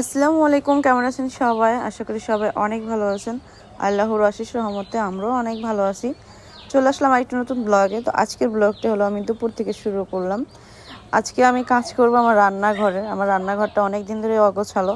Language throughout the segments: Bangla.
আসসালামু আলাইকুম, কেমন আছেন সবাই? আশা করি সবাই অনেক ভালো আছেন। আল্লাহর আশিস রহমতে আমরাও অনেক ভালো আছি। চলে আসলাম আরেকটি নতুন ব্লগে তো আজকের ব্লগটা হলো, আমি দুপুর থেকে শুরু করলাম। আজকে আমি কাজ করব আমার রান্নাঘরে। আমার রান্নাঘরটা অনেক দিন ধরে অগোছালো।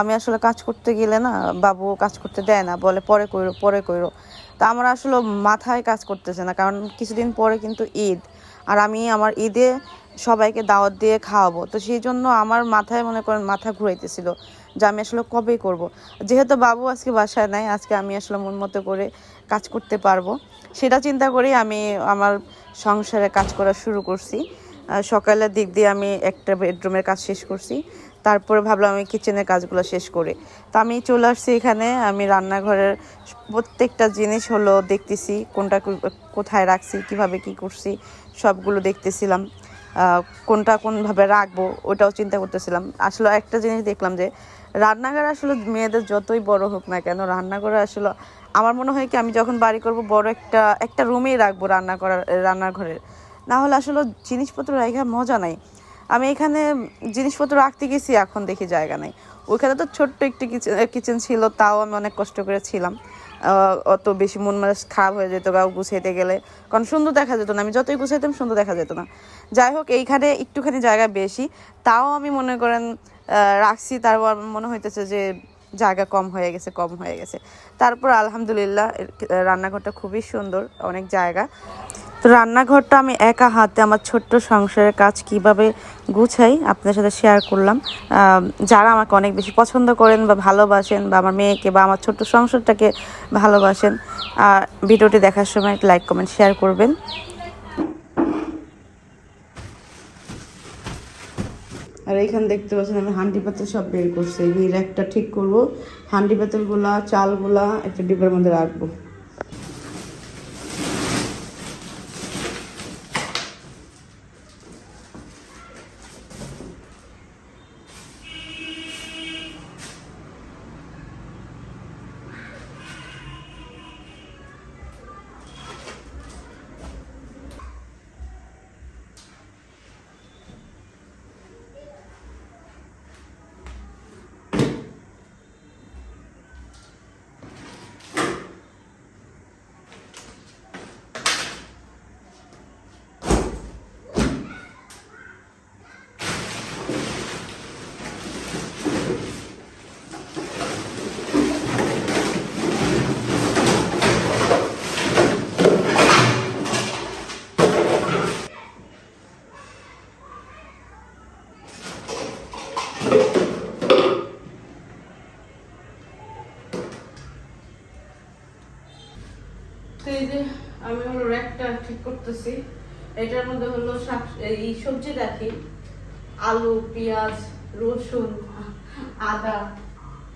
আমি আসলে কাজ করতে গেলে না বাবু কাজ করতে দেয় না, বলে পরে কইরো পরে কইরো। তা আমার আসলে মাথায় কাজ করতেছে না, কারণ কিছুদিন পরে কিন্তু ঈদ। আর আমি আমার ঈদে সবাইকে দাওয়াত দিয়ে খাওয়াবো। তো সেই জন্য আমার মাথায় মনে করেন মাথা ঘুরাইতেছিল যে আমি আসলে কবে করব। যেহেতু বাবু আজকে বাসায় নাই, আজকে আমি আসলে মন মতো করে কাজ করতে পারব। সেটা চিন্তা করেই আমি আমার সংসারে কাজ করা শুরু করছি। সকালের দিক দিয়ে আমি একটা বেডরুমের কাজ শেষ করছি। তারপরে ভাবলাম আমি কিচেনের কাজগুলো শেষ করে। তো আমি চলে আসছি এখানে, আমি রান্নাঘরের প্রত্যেকটা জিনিস হলো দেখতেছি, কোনটা কোথায় রাখছি, কীভাবে কি করছি, সবগুলো দেখতেছিলাম। কোনটা কোনভাবে রাখব, ওটাও চিন্তা করতেছিলাম। আসলে একটা জিনিস দেখলাম যে, রান্নাঘর আসলে মেয়েদের যতই বড় হোক না কেন, রান্নাঘরে আসলে আমার মনে হয় কি, আমি যখন বাড়ি করব, বড় একটা একটা রুমেই রাখব রান্না করার, রান্নাঘরের। না হলে আসলে জিনিসপত্র রাখা মজা নাই। আমি এখানে জিনিসপত্র রাখতে গেছি, এখন দেখি জায়গা নাই। ওইখানে তো ছোট্ট একটি কিচেন ছিল, তাও আমি অনেক কষ্ট করে ছিলাম। অত বেশি মন মেজাজ খারাপ হয়ে যেত বা গুছাইতে গেলে। কারণ সুন্দর দেখা যেত না, আমি যতই গুছাইতাম সুন্দর দেখা যেত না। যাই হোক, এইখানে একটুখানি জায়গা বেশি, তাও আমি মনে করেন রাখছি, তারপর মনে হইতেছে যে জায়গা কম হয়ে গেছে, কম হয়ে গেছে। তারপর আলহামদুলিল্লাহ রান্নাঘরটা খুবই সুন্দর, অনেক জায়গা। তো রান্নাঘরটা আমি একা হাতে আমার ছোট্ট সংসারের কাজ কীভাবে গুছাই আপনাদের সাথে শেয়ার করলাম। যারা আমাকে অনেক বেশি পছন্দ করেন বা ভালোবাসেন বা আমার মেয়েকে বা আমার ছোট্ট সংসারটাকে ভালোবাসেন আর ভিডিওটি দেখার সময় লাইক কমেন্ট শেয়ার করবেন। আর এইখানে দেখতে পাচ্ছেন আমি হান্ডি পাতিল সব বের করছি। এই একটা ঠিক করব। হান্ডি পাতিলগুলা, চালগুলা একটা ডিব্বার মধ্যে রাখব তো এই যে র্যাকটা ঠিক করতেছি। এটার মধ্যে হলো শাক এই সবজি রাখি আলু, পেঁয়াজ, রসুন, আদা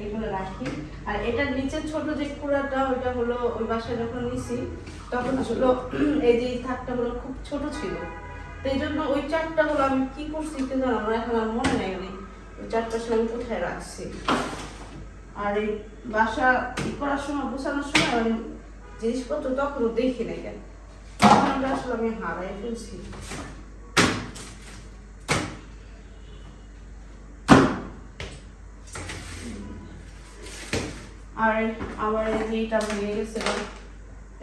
এগুলো রাখি। আর এটার নিচের ছোট যে কুড়াটা, ওইটা হলো ওই বাসায় যখন নিছি, তখন আসলে এই যে থাকটা হলো খুব ছোট ছিল। তো এই জন্য ওই চারটা হলো আমি কি করছি কিন্তু আমার এখন আর মনে নেই ওই চারটা আসলে আমি কোথায় রাখছি। আর এই বাসা ই করার সময়, গোছানোর সময় জিনিসপত্র তখনও দেখি নাই কেন। আর এটা ভেঙে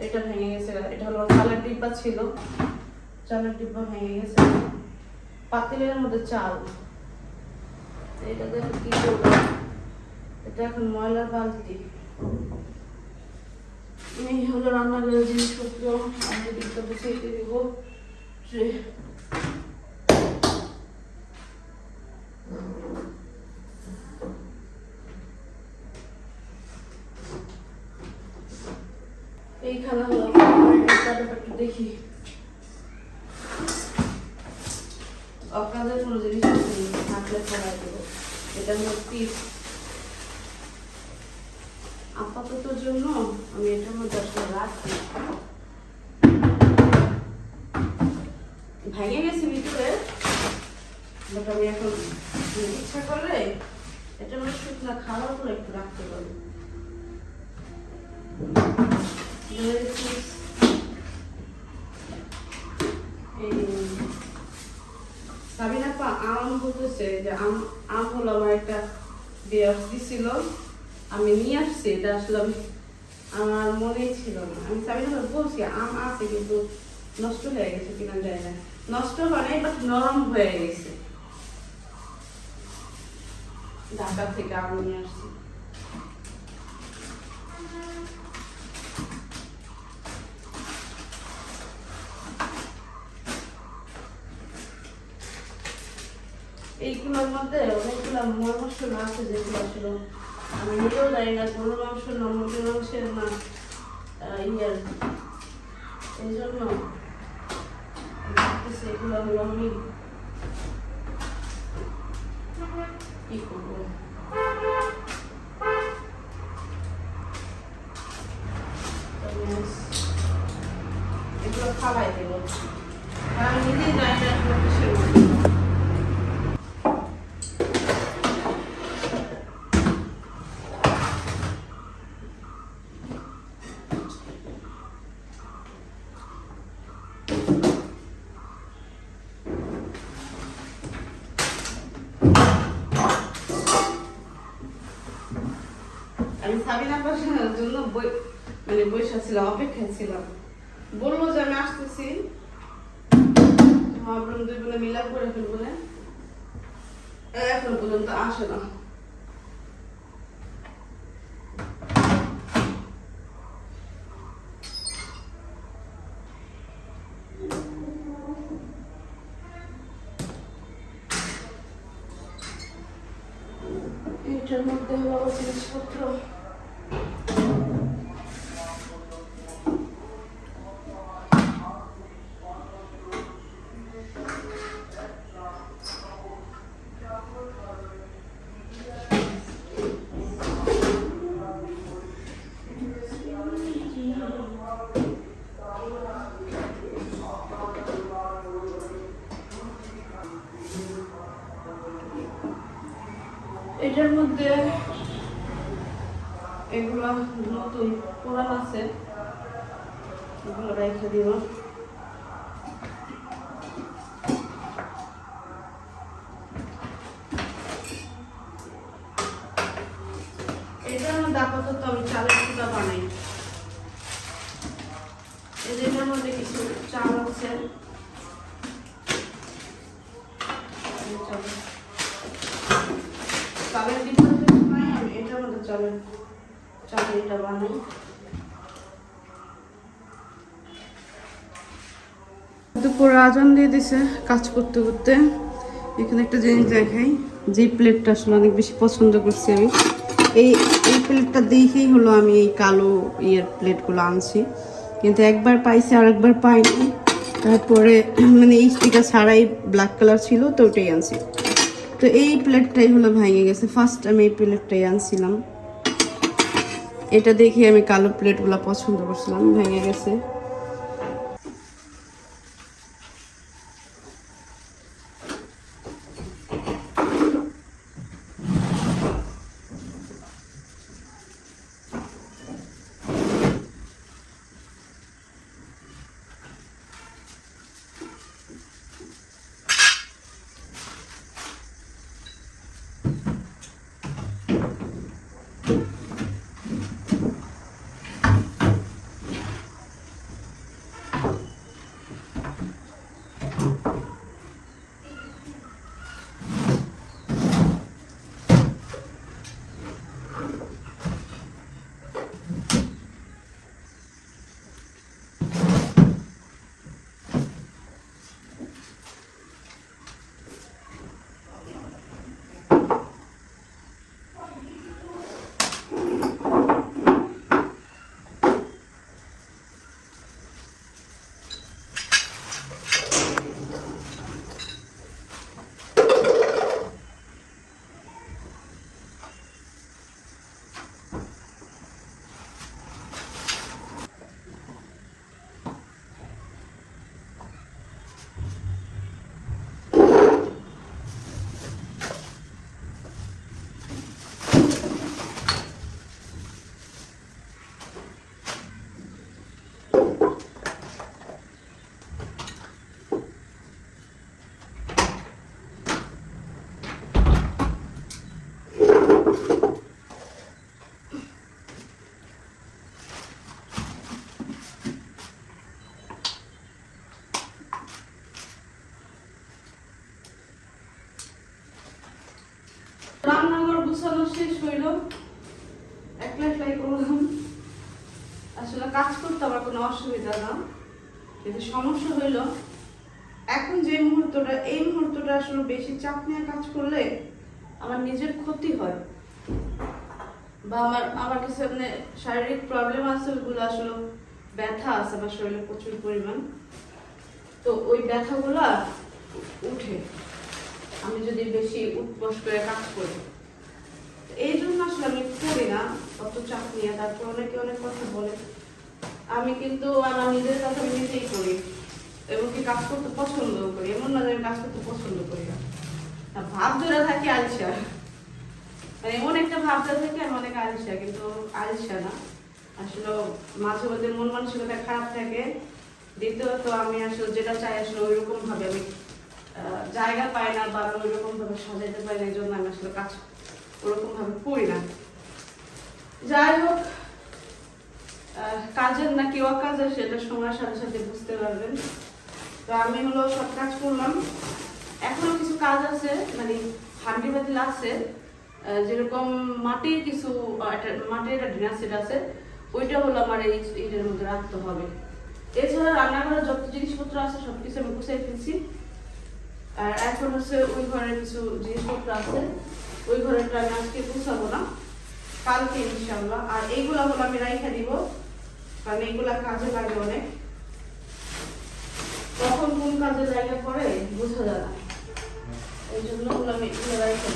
এটা ভেঙে গেছে, এটা হলো চালের ডিব্বা ছিল। চালের ডিব্বা ভেঙে গেছে। পাতিলের মধ্যে চাল। এটা দেখো কি করব। এটা এখন ময়লার বালতি। এই হলো রান্নাঘরের জিনিসপত্র, আমি দিকটা গুছিয়ে দিব, যে দেখি। আপনাদের কোনো জিনিস থাকলে এটা হলো আপাতত জন্য আমি এটার মধ্যে আসলে রাখি ভেঙে গেছে ভিতরে বাট আমি এখন ইচ্ছা করলে এটার মধ্যে শুকনা খাবারগুলো একটু রাখতে পারি। সাবিনা আম বলতেছে যে আম আম হলো আমার একটা বিয়ার্স দিছিল। আমি নিয়ে আসছি, এটা আসলে আমি- আমার মনেই ছিল না। আমি সাবিনা বলছি, আম আছে কিন্তু নষ্ট হয়ে গেছে কিনা যায় না। নষ্ট হয় নাই বাট নরম হয়ে গেছে। ঢাকা থেকে আম নিয়ে আসছি। এইগুলোর মধ্যে অনেকগুলো মর মশলা আছে যেগুলো আসলে আমি নিজেও জানি না গরুর মাংস না মুরগির মাংসের না ইয়ের। এই জন্য এগুলো হলো আমি কি করব? এগুলো খাওয়াই দেবো। আমি নিজেই জানি না কিসের আমি সাবিনা পাশার জন্য বই মানে বৈশা ছিলাম, অপেক্ষায় ছিলাম। বলল যে আমি আসতেছি। ভাবলাম দুই বোনে মিলাপ করে ফেলব না এখন পর্যন্ত আসে না। এটার মধ্যে এগুলা নতুন পুরান আছে। এগুলো রেখে দিব। এটার আমি মধ্যে কিছু চাল আছে এই চাল। চালের ডিব্বা যেহেতু নাই আমি চালের চালের বানাই। দুপুর আজান দিয়ে দিছে কাজ করতে করতে। এখানে একটা জিনিস দেখাই, যে প্লেটটা আসলে অনেক বেশি পছন্দ করছি আমি। এই এই প্লেটটা দেখেই হলো আমি এই কালো ইয়ের প্লেটগুলো আনছি। কিন্তু একবার পাইছি আর একবার পাইনি। তারপরে মানে এই স্টিকার ছাড়াই ব্ল্যাক কালার ছিল, তো ওটাই আনছি। তো এই প্লেটটাই হলো ভেঙে গেছে। ফার্স্ট আমি এই প্লেটটাই আনছিলাম। এটা দেখে আমি কালো প্লেটগুলো পছন্দ করছিলাম ভেঙে গেছে। অসুবিধা না কিন্তু সমস্যা হইল এখন যে মুহূর্তটা, এই মুহূর্তটা আসলে বেশি চাপ নিয়ে কাজ করলে আমার নিজের ক্ষতি হয় বা আমার আমার কিছু মানে শারীরিক প্রবলেম আছে, ওইগুলো আসলে ব্যথা আছে আমার শরীরে প্রচুর পরিমাণ। তো ওই ব্যথাগুলা উঠে, আমি যদি বেশি উঠবস করে কাজ করি। এই জন্য আসলে আমি করি না, অত চাপ নিয়ে। তারপর অনেকে অনেক কথা বলে। আমি কিন্তু আমার নিজের আমি নিজেই করি এবং কি কাজ করতে পছন্দ করি। এমন না যে আমি কাজ করতে পছন্দ করি না। ভাব ধরে থাকি আলসা মানে এমন একটা ভাব ধরে থাকি আমি অনেক আলসা কিন্তু আলসা না। আসলে মাঝে মধ্যে মন মানসিকতা খারাপ থাকে। দ্বিতীয়ত আমি আসলে যেটা চাই আসলে ওইরকম ভাবে আমি জায়গা পাই না বা ওইরকম ভাবে সাজাইতে পারি না, এই জন্য আমি আসলে কাজ ওরকম ভাবে করি না। যাই হোক কাজের না কি অকাজের সেটা সময়ের সাথে সাথে বুঝতে পারবেন। তো আমি হলো সব কাজ করলাম। এখনও কিছু কাজ আছে মানে হান্ডি বাতিল আছে যেরকম মাটির কিছু মাটির একটা ডিনার সেট আছে, ওইটা হলো আমার এই এইটার মধ্যে রাখতে হবে। এছাড়া রান্নাঘরে যত জিনিসপত্র আছে সব কিছু আমি গুছিয়ে ফেলছি। আর এখন হচ্ছে ওই ঘরের কিছু জিনিসপত্র আছে, ওই ঘরেরটা আমি আজকে গুছাবো না। কালকে ইনশাল্লাহ আর এইগুলো হলো আমি রাইখা দিব। কারণ এইগুলা কাজে লাগে অনেক। কখন কোন কাজে লাগে পরে বোঝা যায় না। এই জন্য ওগুলো আমি এগুলো রাইখা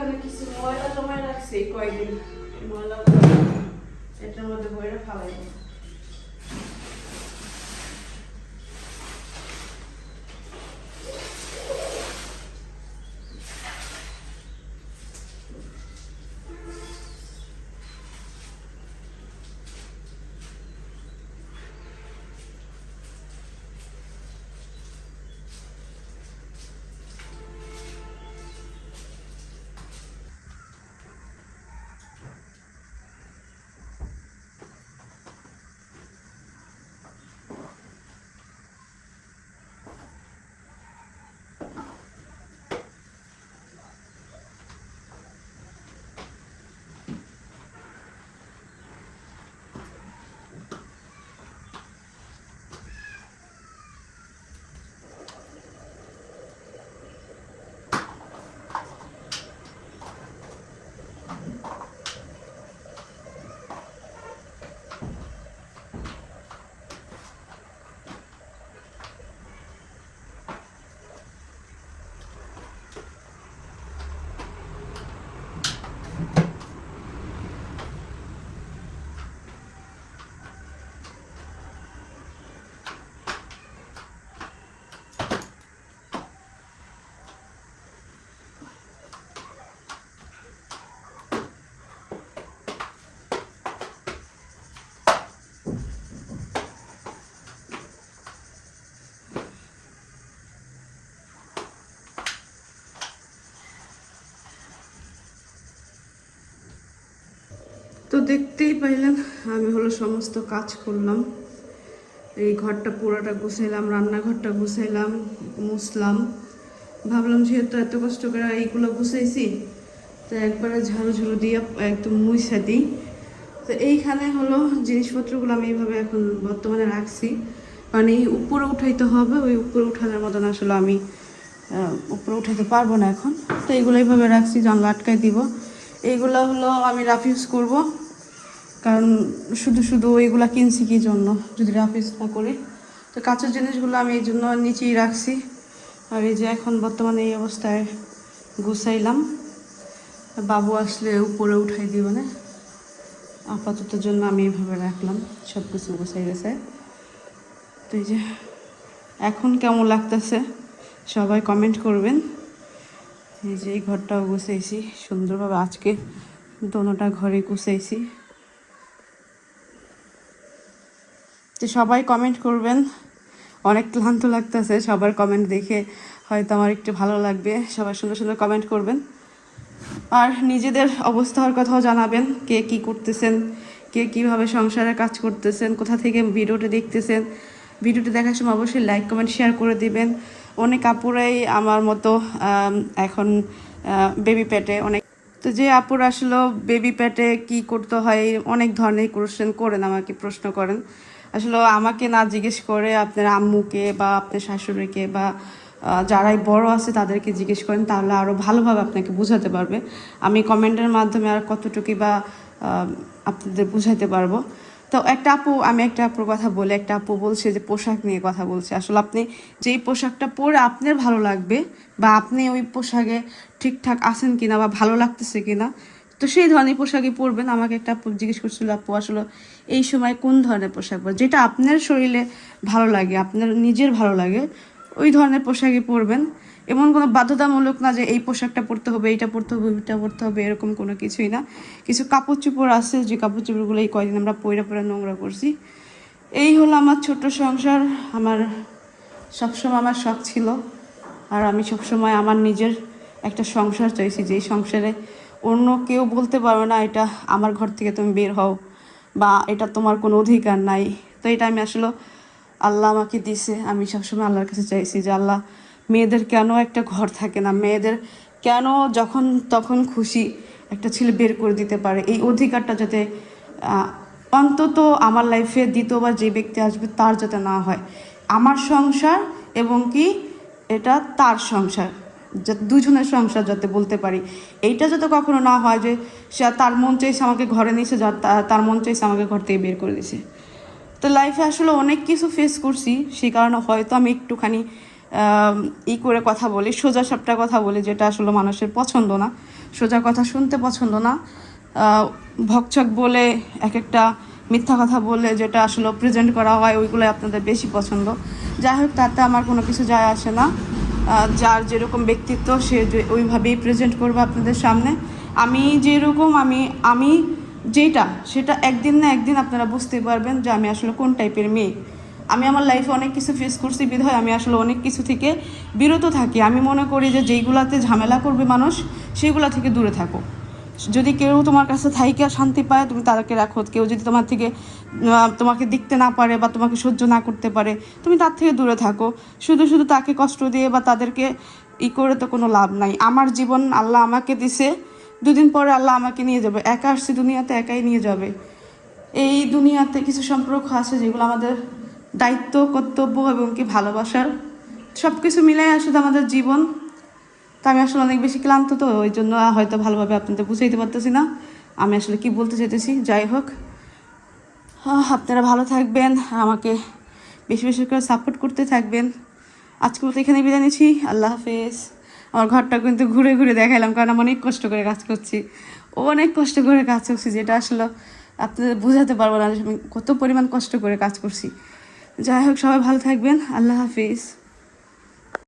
এইখানে কিছু ময়লা জমায় রাখছি কয়দিন ময়লা এটার মধ্যে বইরা ফালাই দেখতেই পাইলেন আমি হলো সমস্ত কাজ করলাম। এই ঘরটা পুরোটা গুছাইলাম, রান্নাঘরটা গুছাইলাম, মুছলাম। ভাবলাম যেহেতু এত কষ্ট করে এইগুলো গুছাইছি, তো একবারে ঝাড়ু ঝুড়ু দিয়ে একদম মুছা দিই। তো এইখানে হলো জিনিসপত্রগুলো আমি এইভাবে এখন বর্তমানে রাখছি। কারণ এই উপরে উঠাইতে হবে, ওই উপরে উঠানোর মতন আসলে আমি উপরে উঠাতে পারব না এখন। তো এইগুলো এইভাবে রাখছি জানলা আটকাই দিব। এইগুলো হলো আমি রাফ ইউজ করব। কারণ শুধু শুধু এইগুলা কিনছি কি জন্য? যদি রাফ না করি। তো কাঁচের জিনিসগুলো আমি এই জন্য নিচেই রাখছি। আর এই যে এখন বর্তমানে এই অবস্থায় গুছাইলাম। বাবু আসলে উপরে উঠাই দিব না। আপাতত জন্য আমি এইভাবে রাখলাম। সব কিছু গুছাই গেছে। তো এই যে এখন কেমন লাগতেছে? সবাই কমেন্ট করবেন। এই যে এই ঘরটাও গুছাইছি। সুন্দরভাবে আজকে দোনোটা ঘরে গুছাইছি। তো সবাই কমেন্ট করবেন। অনেক ক্লান্ত লাগতেছে, সবার কমেন্ট দেখে হয়তো আমার একটু ভালো লাগবে। সবাই সুন্দর সুন্দর কমেন্ট করবেন। আর নিজেদের অবস্থার কথাও জানাবেন, কে কি করতেছেন, কে কীভাবে সংসারে কাজ করতেছেন, কোথা থেকে ভিডিওটা দেখতেছেন। ভিডিওটি দেখার সময় অবশ্যই লাইক কমেন্ট শেয়ার করে দিবেন। অনেক আপুরাই আমার মতো এখন বেবি প্যাটে অনেক তো যে আপুর আসলে বেবি প্যাটে কি করতে হয়, অনেক ধরনের কোশ্চেন করেন, আমাকে প্রশ্ন করেন। আসলে আমাকে না জিজ্ঞেস করে আপনার আম্মুকে বা আপনার শাশুড়িকে বা যারাই বড় আছে তাদেরকে জিজ্ঞেস করেন, তাহলে আরও ভালোভাবে আপনাকে বোঝাতে পারবে। আমি কমেন্টের মাধ্যমে আর কতটুকু বা আপনাদের বুঝাইতে পারব। তো একটা আপু, আমি একটা আপুর কথা বলে, একটা আপু বলছে যে পোশাক নিয়ে কথা বলছে। আসলে আপনি যেই পোশাকটা পরে আপনার ভালো লাগবে বা আপনি ওই পোশাকে ঠিকঠাক আছেন কিনা বা ভালো লাগতেছে কিনা তো সেই ধরনের পোশাকই পরবেন। আমাকে একটা আপু জিজ্ঞেস করছিল, আপু, আসলে এই সময় কোন ধরনের পোশাক পর যেটা আপনার শরীরে ভালো লাগে, আপনার নিজের ভালো লাগে, ওই ধরনের পোশাকই পরবেন। এমন কোনো বাধ্যতামূলক না যে এই পোশাকটা পরতে হবে, এইটা পরতে হবে, ওইটা পরতে হবে, এরকম কোনো কিছুই না। কিছু কাপড় চোপড় আছে, যে কাপড় চোপড়গুলো এই কয়দিন আমরা পয়রা পয়রা নোংরা করছি। এই হলো আমার ছোট্ট সংসার। আমার সবসময় আমার শখ ছিল। আর আমি সবসময় আমার নিজের একটা সংসার চাইছি, যেই সংসারে অন্য কেউ বলতে পারবে না, এটা আমার ঘর থেকে তুমি বের হও বা, এটা তোমার কোনো অধিকার নাই তো এটা আমি আসলে আল্লাহ আমাকে দিছে। আমি সবসময় আল্লাহর কাছে চাইছি যে, আল্লাহ, মেয়েদের কেন একটা ঘর থাকে না? মেয়েদের কেন যখন তখন খুশি একটা ছেলে বের করে দিতে পারে? এই অধিকারটা যাতে অন্তত আমার লাইফে দ্বিতীয়বার যে ব্যক্তি আসবে তার যাতে না হয়। আমার সংসার এবং কি, এটা তার সংসার। দুজনের সংসার যাতে বলতে পারি। এইটা যাতে কখনো না হয় যে সে তার মন চাইছে আমাকে ঘরে নিয়েছে যা তার মন চাইছে আমাকে ঘর থেকে বের করে দিয়েছে তো লাইফে আসলে অনেক কিছু ফেস করছি। সেই কারণে হয়তো আমি একটুখানি ই করে কথা বলি সোজা সাপটা কথা বলি যেটা আসলে মানুষের পছন্দ না। সোজা কথা শুনতে পছন্দ না। আহ, ভকচক বলে এক একটা মিথ্যা কথা বলে যেটা আসলে প্রেজেন্ট করা হয় ওইগুলো আপনাদের বেশি পছন্দ। যাই হোক তাতে আমার কোনো কিছু যায় আসে না। যার যেরকম ব্যক্তিত্ব সে ওইভাবেই প্রেজেন্ট করবে আপনাদের সামনে। আমি যেরকম আমি আমি যেটা সেটা একদিন না একদিন আপনারা বুঝতে পারবেন যে আমি আসলে কোন টাইপের মেয়ে। আমি আমার লাইফে অনেক কিছু ফেস করছি, বিধায় আমি আসলে অনেক কিছু থেকে বিরত থাকি। আমি মনে করি যে যেইগুলাতে ঝামেলা করবে মানুষ সেইগুলা থেকে দূরে থাকো যদি কেউ তোমার কাছে থাইকে শান্তি পায়, তুমি তাদেরকে রাখো। কেউ যদি তোমার থেকে তোমাকে দেখতে না পারে বা তোমাকে সহ্য না করতে পারে, তুমি তার থেকে দূরে থাকো। শুধু শুধু তাকে কষ্ট দিয়ে বা তাদেরকে ই করে তো কোনো লাভ নাই। আমার জীবন আল্লাহ আমাকে দিছে। দুদিন পরে আল্লাহ আমাকে নিয়ে যাবে। একা আসছি দুনিয়াতে, একাই নিয়ে যাবে। এই দুনিয়াতে কিছু সম্পর্ক আছে যেগুলো আমাদের দায়িত্ব, কর্তব্য এবং কি ভালোবাসার সব কিছু মিলাই আসলে আমাদের জীবন। তো আমি আসলে অনেক বেশি ক্লান্ত তো, ওই জন্য হয়তো ভালোভাবে আপনাদের বুঝাইতে পারতেছি না। আমি আসলে কি বলতে চাইতেছি? যাই হোক। আপনারা ভালো থাকবেন, আমাকে বেশি বেশি করে সাপোর্ট করতে থাকবেন। আজকে মতো এখানে বিদায় নিচ্ছি। আল্লাহ হাফেজ। আমার ঘরটা কিন্তু ঘুরে ঘুরে দেখাইলাম, কারণ আমি অনেক কষ্ট করে কাজ করছি। ও অনেক কষ্ট করে কাজ করছি, যেটা আসলে আপনাদের বোঝাতে পারব না আমি কত পরিমাণ কষ্ট করে কাজ করছি। যাই হোক, সবাই ভালো থাকবেন। আল্লাহ হাফিজ।